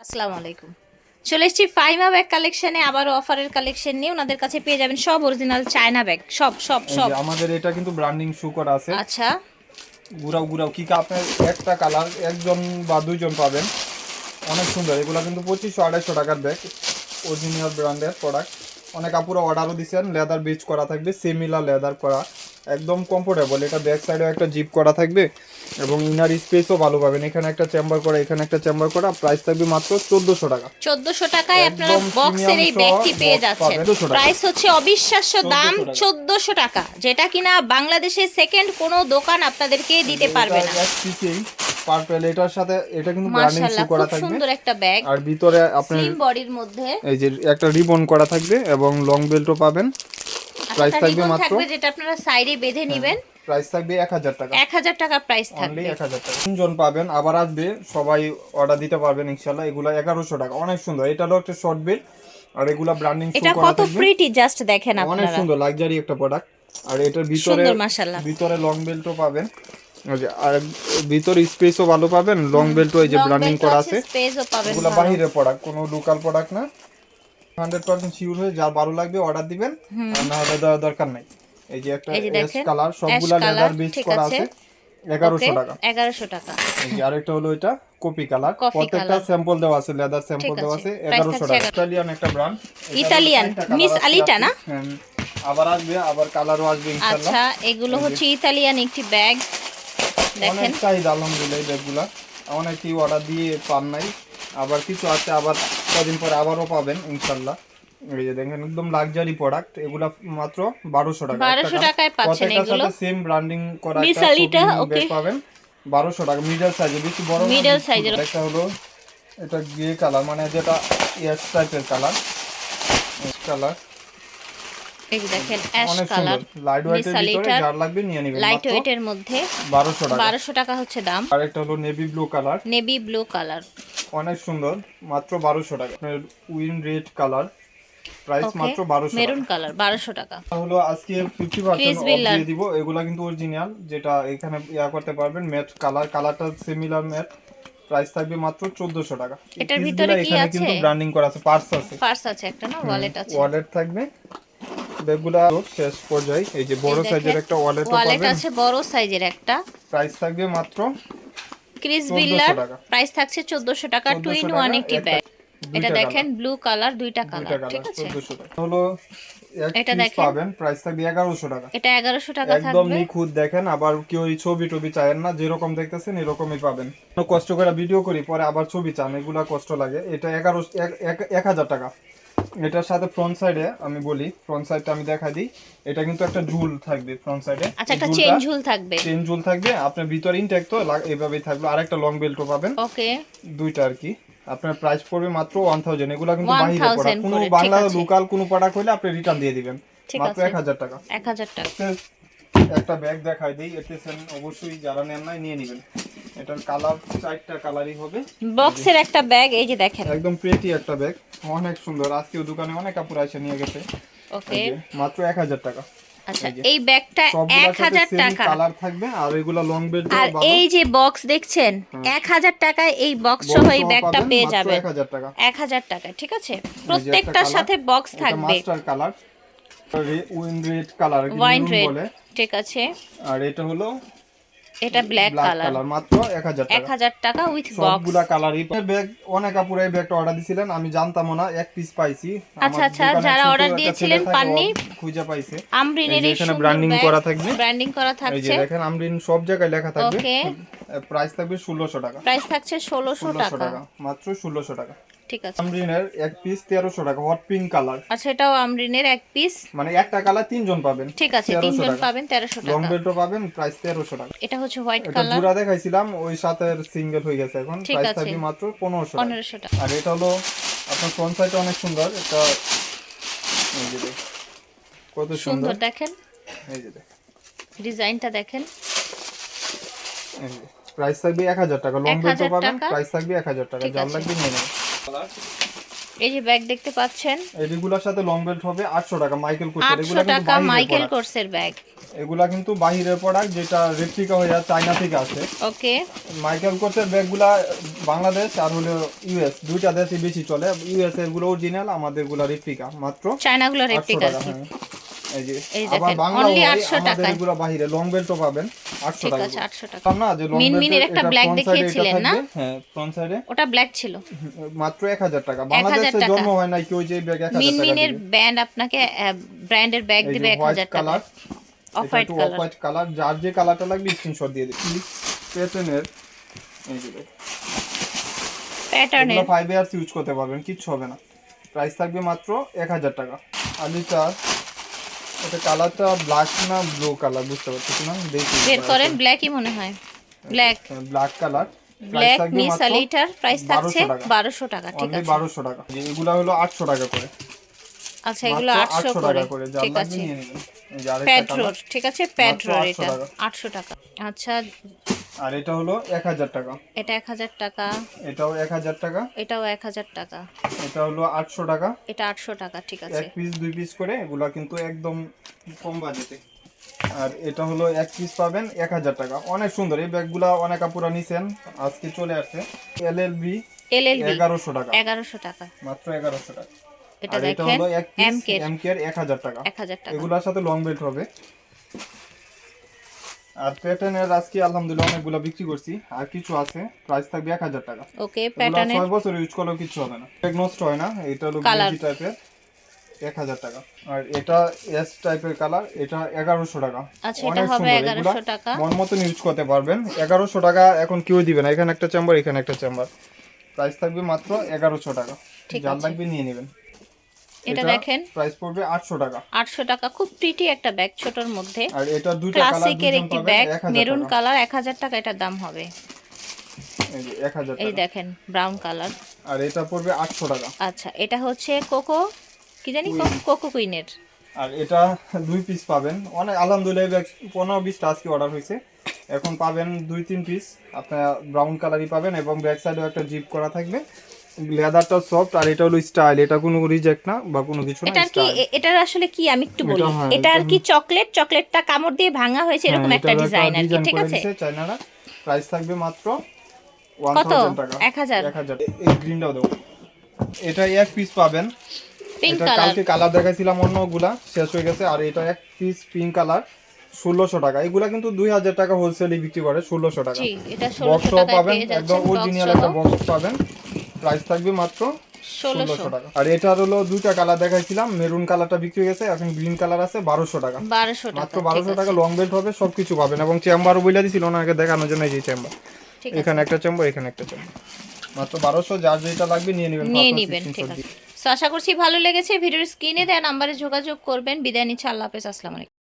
আসসালামু আলাইকুম। চলে এসেছি ফাইমা ব্যাগ কালেকশনে আবারও অফারের কালেকশন নিয়ে ওনাদের কাছে পেয়ে যাবেন সব অরিজিনাল চায়না ব্যাগ সব সব সব। আমাদের এটা কিন্তু ব্র্যান্ডিং শু করা আছে। আচ্ছা। গুড়াও গুড়াও কি আপনার একটা কালার একজন বা দুইজন পাবেন। অনেক সুন্দর এগুলো কিন্তু পঁচিশশো আড়াইশো টাকার ব্যাগ অরিজিনাল ব্র্যান্ডের প্রোডাক্ট অনেক আপুরা অর্ডারও দিচ্ছেন লেদার বিচ করা থাকবে সেমিলা লেদার করা। একদম কমফোর্টেবল এটা ব্যাক সাইডেও একটা জিপ করা থাকবে এবং ইনার স্পেসও ভালো পাবেন। এখানে একটা চেম্বার করা এখানে একটা চেম্বার করা প্রাইস থাকবে মাত্র চোদ্দোশো টাকা। চোদ্দশো টাকায় আপনারা বক্সের এই ব্যাগটি পেয়ে যাচ্ছেন। পাবেন। 200 টাকা। প্রাইস হচ্ছে অবিশ্বাস্য দাম 1400 টাকা। চোদ্দশো টাকা যেটা কিনা বাংলাদেশে সেকেন্ড কোনো দোকান আপনাদেরকে দিতে পারবে না। পার্পেল এটার সাথে এটা কিন্তু ব্র্যান্ডিং শু করা থাকবে। সুন্দর একটা ব্যাগ আর ভিতরে আপনার বডির মধ্যে। এই যে একটা রিবন করা থাকবে এবং লং বেল্টও পাবেন। প্রাইস থাকবে মাত্র। যেটা আপনারা সাইডে বেঁধে নেবেন। প্রাইস থাকবে এক হাজার টাকা। এক হাজার টাকা প্রাইস থাকবে। এক হাজার টাকা। তিনজন পাবেন আবার আসবে সবাই অর্ডার দিতে পারবেন ইনশাল্লাহ এগুলো এগারোশো টাকা অনেক সুন্দর। এটা হলো একটা শর্ট বেল আর এগুলা ব্র্যান্ডিং এটা করা কত প্রিটি জাস্ট দেখেন আপনারা। অনেক সুন্দর লাক্সারি একটা প্রোডাক্ট আর এটার ভিতরে সুন্দর মাশাআল্লাহ। ভিতরে লং বেল্টও পাবেন। আর ভিতরে স্পেসও ভালো পাবেন। লং বেল্টও এই যে ব্র্যান্ডিং করা আছে স্পেসও পাবেন এগুলো। বাহিরের প্রোডাক্ট কোনো লোকাল প্রোডাক্ট না। হান্ড্রেড পার্সেন্ট শিওর হয়ে যা ভালো লাগবে অর্ডার দিবেন। না হলে দরকার নাই। এই যে একটা এস কালার সবগুলা লেদার বেস করা আছে। এগারোশো টাকা। 1100 টাকা। আরেকটা হলো এটা কপি কালার প্রত্যেকটা স্যাম্পল দেওয়া আছে লেদার স্যাম্পল দেওয়া আছে। এগারোশো টাকা। ইতালিয়ান একটা ব্র্যান্ড Italian, Miss Alita না? আবার আসবে আবার কালারও আসবে ইনশাআল্লাহ। আচ্ছা এগুলো হচ্ছে ইতালিয়ান একটি ব্যাগ দেখেন। অনেক চাহিদা আলহামদুলিল্লাহ এই ব্যাগগুলা অনেকেই অর্ডার দিয়ে পান নাই। আবার কিছু আছে আবার কদিন পরে আবারও পাবেন ইনশাল্লাহ। এই যে দেখেন একদম লাক্সারি প্রোডাক্ট এগুলা মাত্র বারোশো টাকা। 1200 টাকায় পাচ্ছেন এগুলো। সেম ব্র্যান্ডিং করা okay. bag পাবেন। টাকা মিডল সাইজে বেশি বড় এর। ছোট। একটা হলো এটা গ্রে কালার মানে যেটা টাইপের কালার কালার এই দেখেন অ্যাশ কালার সুন্দর। লাইট ওয়েটের ভিতরে যার লাগবে নিয়ে নেবেন লাইট ওয়েটের মধ্যে বারোশো টাকা। টাকা হচ্ছে দাম। আর একটা হলো navy blue colour navy blue colour অনেক সুন্দর মাত্র বারোশো টাকা। উইন রেড কালার প্রাইস মাত্র বারোশো মেরুন কালার বারোশো টাকা। হলো আজকে ফিফটি পার্সেন্ট Chris অফ দিয়ে দিব। এগুলা কিন্তু অরিজিনাল যেটা এখানে ইয়া করতে পারবেন ম্যাট কালার। কালারটা সিমিলার ম্যাট প্রাইস থাকবে মাত্র চোদ্দশো টাকা। এটার ভিতরে কি আছে? কিন্তু ব্র্যান্ডিং করা আছে পার্স আছে। পার্স আছে একটা না? ওয়ালেট আছে। ওয়ালেট থাকবে। ব্যাগগুলা শেষ পর্যায়ে এই যে বড় সাইজের একটা ওয়ালেট ওয়ালেট আছে বড় সাইজের একটা। প্রাইস থাকবে মাত্র ক্রিস বিল্লার প্রাইস থাকছে চোদ্দশো টাকা 1400 টু ইন ওয়ান একটি ব্যাগ। এটা দেখেন ব্লু কালার দুইটা কালার। ঠিক আছে? হলো এটা দেখেন। পাবেন প্রাইস থাকবে এগারোশো টাকা। এটা এগারোশো টাকা থাকবে। একদম নিখুঁত দেখেন আবার কেউ এই ছবি টবি চায়েন না যেরকম দেখতেছেন এরকমই পাবেন। কোনো কষ্ট করে ভিডিও করি পরে আবার ছবি চান এগুলা কষ্ট লাগে। এটা এগারো এক হাজার টাকা। এটার সাথে ফ্রন্ট সাইডে আমি বলি ফ্রন্ট সাইডটা আমি দেখা দিই। এটা কিন্তু একটা ঝুল থাকবে ফ্রন্ট সাইডে আচ্ছা একটা চেন ঝুল থাকবে। চেন ঝুল থাকবে আপনার ভিতর ইনটেক তো এইভাবেই থাকবে। আর একটা লং বেল্টও পাবেন। ওকে। দুইটা আর কি। আপনার প্রাইস পড়বে মাত্র ওয়ান থাউজেন্ড এগুলা কিন্তু 1000 বাহিরে পড়া। কোনো বাংলা লোকাল কোনো প্রোডাক্ট হলে আপনি রিটার্ন দিয়ে দিবেন। মাত্র আছে। এক হাজার টাকা। এক হাজার টাকা। একটা ব্যাগ দেখাই দিই। এটেছেন অবশ্যই যারা নেন নাই নিয়ে নেবেন। এটার কালার চারটা কালারই হবে। বক্সের একটা ব্যাগ এই যে দেখেন। একদম প্রেটি একটা ব্যাগ অনেক সুন্দর। আজকেও দোকানে অনেক কাপড় নিয়ে গেছে। ওকে মাত্র এক হাজার টাকা। আচ্ছা এই ব্যাগটা সবগুলোর এক সাথে হাজার সেম টাকা। কালার থাকবে আর এগুলা লং বেল্ট আর এই যে বক্স দেখছেন এক হাজার টাকায় এই বক্স সহ এই ব্যাগটা পেয়ে যাবেন। টাকা। টাকা ঠিক আছে? প্রত্যেকটার সাথে বক্স থাকবে। Master colour red colour wine red ঠিক আছে। আর এটা হলো এটা ব্ল্যাক কালার মাত্র টাকা। উইথ বক্স সবগুলা কালারই ব্যাগ অনেক আপুরা এই ব্যাগটা অর্ডার দিছিলেন আমি জানতামও না এক পিস পাইছি। আচ্ছা, আচ্ছা, যারা order দিয়েছিলেন পাননি? খুঁজে পাইছে। আমরিনের এই এখানে ব্যাগ করা থাকবে। ব্র্যান্ডিং করা এই যে দেখেন আমরিন সব জায়গায় লেখা থাকবে। ওকে প্রাইস থাকবে ষোলোশো টাকা। প্রাইস থাকছে ষোলোশো ষোলোশো টাকা। টাকা মাত্র ষোলোশো টাকা। ঠিক আছে। আমরিনের এক পিস তেরোশো টাকা হট পিঙ্ক কালার আচ্ছা এটাও আমরিনের এক পিস মানে একটা কালার তিনজন পাবেন। ঠিক আছে তিনজন টাকা। পাবেন তেরোশো লং বেল্টও পাবেন প্রাইস তেরোশো টাকা। এটা হচ্ছে হোয়াইট এটা কালার জোড়া দেখাইছিলাম ওই সাথে সিঙ্গেল হয়ে গেছে এখন। প্রাইস। থাকবে মাত্র পনেরোশো টাকা। পনেরোশো টাকা। আর এটা হলো আপনার ফ্রন্ট সাইডটা অনেক সুন্দর। এটা এই যে কত সুন্দর। দেখেন। এই যে দেখ। ডিজাইনটা দেখেন। প্রাইস থাকবে এক হাজার টাকা। লং 1000 বেল্টও পাবেন প্রাইস থাকবে এক হাজার টাকা। ঠিক যার লাগবে নিয়ে নেবেন। এই যে ব্যাগ দেখতে পাচ্ছেন? এইগুলোর সাথে লং বেল্ট হবে আটশো টাকা মাইকেল কোর্সের এগুলো টাকা মাইকেল। কোর্সের ব্যাগ এগুলা কিন্তু বাহিরের প্রোডাক্ট যেটা রেপ্লিকা হয়ে চায়না থেকে আসে। ওকে মাইকেল কোর্সের ব্যাগগুলা বাংলাদেশ আর হলো ইউএস দুইটা দেশে বেশি চলে। ইউএস এরগুলো অরিজিনাল আমাদেরগুলো রেপ্লিকা মাত্র চায়না গুলো রেপ্লিকা এই যে আবার বাংলা only হয় 800 আমাদের টাকায়। বাহিরে লং বেল্টও পাবেন আটশো ঠিক আছে আটশো টাকা। না যে লং মিনমিনের একটা এটা black front side এ এটা দেখিয়েছিলেন না? হ্যাঁ ফ্রন্ট সাইডে ওটা ব্ল্যাক ছিল। মাত্র এক হাজার টাকা। বাংলাদেশে জন্ম হয় নাই কেউ যে ব্যাগ এক হাজার টাকা মিনমিনের দিবে। ব্যান্ড আপনাকে ব্র্যান্ডের ব্যাগ দিবে যে এক হোয়াইট হাজার টাকা। Off white off white colour যার যে কালারটা লাগবে স্ক্রিনশট দিয়ে দিই প্যাটার্নের এই যে প্যাটার্নের ফাইভ ইয়ার্স ইউজ করতে পারবেন কিচ্ছু হবে না। প্রাইস থাকবে মাত্র এক হাজার টাকা। আলিটা এটা কালারটা ব্ল্যাক না ব্লু কালার বুঝতে পারছিস না দেখি বের করেন ব্ল্যাকই মনে হয়। ব্ল্যাক ব্ল্যাক কালার ব্ল্যাক মিস আলিটার প্রাইস থাকছে 1200 টাকা। ঠিক আছে। 1200 টাকা। এগুলা হলো আটশো টাকা করে। আচ্ছা এগুলো আটশো 800 করে টাকা করে। ঠিক আছে। প্যাড্রোর ঠিক আছে প্যাড্রোর 800 এটা টাকা। আটশো টাকা। আচ্ছা আর এটা হলো এক হাজার টাকা। এটা এক হাজার টাকা। এটাও এক হাজার টাকা। এটাও এক হাজার টাকা। এটা হলো আটশো টাকা। এটা আটশো টাকা ঠিক আছে। এক পিস দুই পিস করে এগুলা কিন্তু একদম কম বাজেটে। আর এটা হলো এক পিস পাবেন এক হাজার টাকা। অনেক সুন্দর। এই ব্যাগগুলা অনেক আপুরা নিছেন আজকে চলে আসছে। এল L B L L B এগারোশো টাকা। এগারোশো টাকা। মাত্র এগারোশো টাকা। এটা দেখেন হলো এক পিস MK এম কে এক হাজার টাকা। এক হাজার টাকা। এগুলোর সাথে লং বেল্ট হবে। আর প্যাটার্নের আজকে আলহামদুলিল্লাহ অনেকগুলো বিক্রি করছি। আর কিছু আছে প্রাইস থাকবে এক হাজার টাকা। ওকে প্যাটার্নের ছয় বছর ইউজ করলেও কিছু হবে না। ব্যাগ নষ্ট হয় না এটা হলো Colour। টাইপের এক হাজার টাকা। আর এটা এস টাইপের কালার এটা এগারোশো টাকা। আচ্ছা, এটা হবে সুন্দর। 1100 টাকা। মন মতন ইউজ করতে পারবেন। এগারোশো টাকা এখন কেউ দিবে না। এখানে একটা চেম্বার এখানে একটা চেম্বার প্রাইস থাকবে মাত্র এগারোশো টাকা। ঠিক যার। লাগবে নিয়ে নেবেন। এটা দেখেন। প্রাইস পড়বে আটশো টাকা। আটশো টাকা খুব প্রিটি একটা ব্যাগ ছোটর মধ্যে। আর এটা দুইটা কালার ক্লাসিকের একটি ব্যাগ মেরুন কালার এক হাজার টাকা এটার দাম হবে। এই দেখেন ব্রাউন কালার আর এটা পড়বে আটশো টাকা। আচ্ছা এটা হচ্ছে কোকো কি জানি কোকো কুইনের আর এটা দুই পিস পাবেন। অনেক আলহামদুলিল্লাহ ব্যাগ পনেরো বিশটা আজকে অর্ডার হয়েছে। এখন পাবেন দুই তিন পিস আপনার ব্রাউন কালারই পাবেন এবং ব্যাক সাইডেও একটা জিপ করা থাকবে। লেদারটা সফট আর এটা হলো স্টাইল এটা কোনো রিজেক্ট না বা কোনো কিছু না এটার কি এটার আসলে কি আমি একটু বলি? এটা হ্যাঁ, আর কি চকলেট চকলেটটা কামড় দিয়ে ভাঙা হয়েছে এরকম হ্যাঁ, একটা ডিজাইন আর কি ঠিক আছে? চাইনারা প্রাইস থাকবে মাত্র কত? 1000 টাকা। এক 1000 এই গ্রিনটাও দেবো। এটা এক পিস পাবেন। পিঙ্ক এটা কালার কালকে কালার দেখাইছিলাম অন্যগুলা শেষ হয়ে গেছে। আর এটা এক পিস পিঙ্ক কালার ষোলোশো টাকা। এগুলা কিন্তু দুই হাজার টাকা হোলসেলে বিক্রি করে ষোলোশো টাকা। বক্স পাবেন একদম অরিজিনাল একটা বক্স পাবেন। প্রাইস থাকবে মাত্র ষোলোশো। ষোলোশো টাকা। আর এটার হলো দুইটা কালার দেখাইছিলাম মেরুন কালারটা বিক্রি হয়ে গেছে এখন গ্রিন কালার আছে বারোশো টাকা। বারোশো মাত্র বারোশো টাকা লং বেল্ট হবে সবকিছু পাবেন। এবং চেম্বারও বলে দিছিল ওনাকে দেখানোর জন্য এই যে চেম্বার এখানে একটা চেম্বার এখানে একটা চেম্বার মাত্র বারোশো যার যেটা লাগবে নিয়ে নেবেন। নিয়ে নিবেন ঠিক আছে। আশা করছি ভালো লেগেছে ভিডিওর স্ক্রিনে দেওয়া নাম্বারে যোগাযোগ করবেন। বিদায় নিচ্ছে আল্লাহ হাফেজ আসসালামু আলাইকুম।